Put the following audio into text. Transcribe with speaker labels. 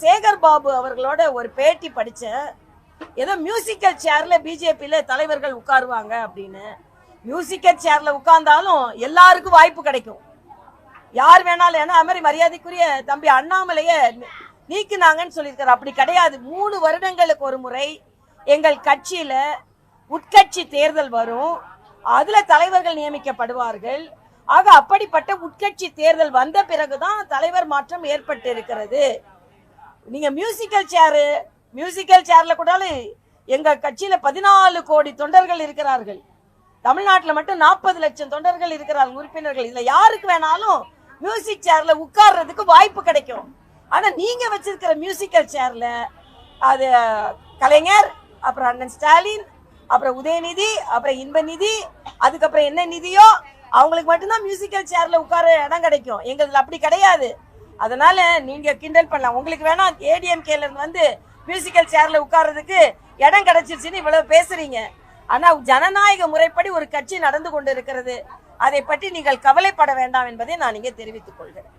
Speaker 1: சேகர் பாபு அவர்களோட ஒரு பேட்டி படிச்சேன் ஏதோ மியூசிக்கல் சேர்ல பிஜேபியில் தலைவர்கள் உட்காருவாங்க அப்படின்னு. மியூசிக்கல் சேரில் உட்கார்ந்தாலும் எல்லாருக்கும் வாய்ப்பு கிடைக்கும். யார் வேணாலும் ஏன்னா அது மாதிரி மரியாதைக்குரிய தம்பி அண்ணாமலைய நீக்குனாங்கன்னு சொல்லியிருக்காரு. அப்படி கிடையாது. மூணு வருடங்களுக்கு ஒரு முறை எங்கள் கட்சியில உட்கட்சி தேர்தல் வரும். அதுல தலைவர்கள் நியமிக்கப்படுவார்கள். ஆக அப்படிப்பட்ட உட்கட்சி தேர்தல் வந்த பிறகுதான் தலைவர் மாற்றம் ஏற்பட்டு இருக்கிறது நீங்க மியூசிக்கல் சேரு மியூசிக்கல் சேர்ல கூட எங்க கட்சியில பதினாலு கோடி தொண்டர்கள் இருக்கிறார்கள். தமிழ்நாட்டில் மட்டும் நாற்பது லட்சம் தொண்டர்கள் இருக்கிறார்கள் உறுப்பினர்கள். இதுல யாருக்கு வேணாலும் மியூசிக் சேர்ல உட்கார்றதுக்கு வாய்ப்பு கிடைக்கும். ஆனா நீங்க வச்சிருக்கிற மியூசிக்கல் சேர்ல அது கலைஞர் அப்புறம் அண்ணன் ஸ்டாலின் அப்புறம் உதயநிதி அப்புறம் இன்பநிதி அதுக்கப்புறம் என்ன நிதியோ அவங்களுக்கு மட்டும்தான் மியூசிக்கல் சேர்ல உட்கார இடம் கிடைக்கும். எங்களுக்கு அப்படி கிடையாது. அதனால நீங்க கிண்டல் பண்ணலாம். உங்களுக்கு வேணா ஏடிஎம்கேல இருந்து வந்து மியூசிக்கல் சேர்ல உட்கார்றதுக்கு இடம் கிடைச்சிருச்சுன்னு இவ்வளவு பேசுறீங்க. ஆனா ஜனநாயக முறைப்படி ஒரு கட்சி நடந்து கொண்டு இருக்கிறது. அதை பற்றி நீங்கள் கவலைப்பட வேண்டாம் என்பதை நான் இங்கே தெரிவித்துக் கொள்கிறேன்.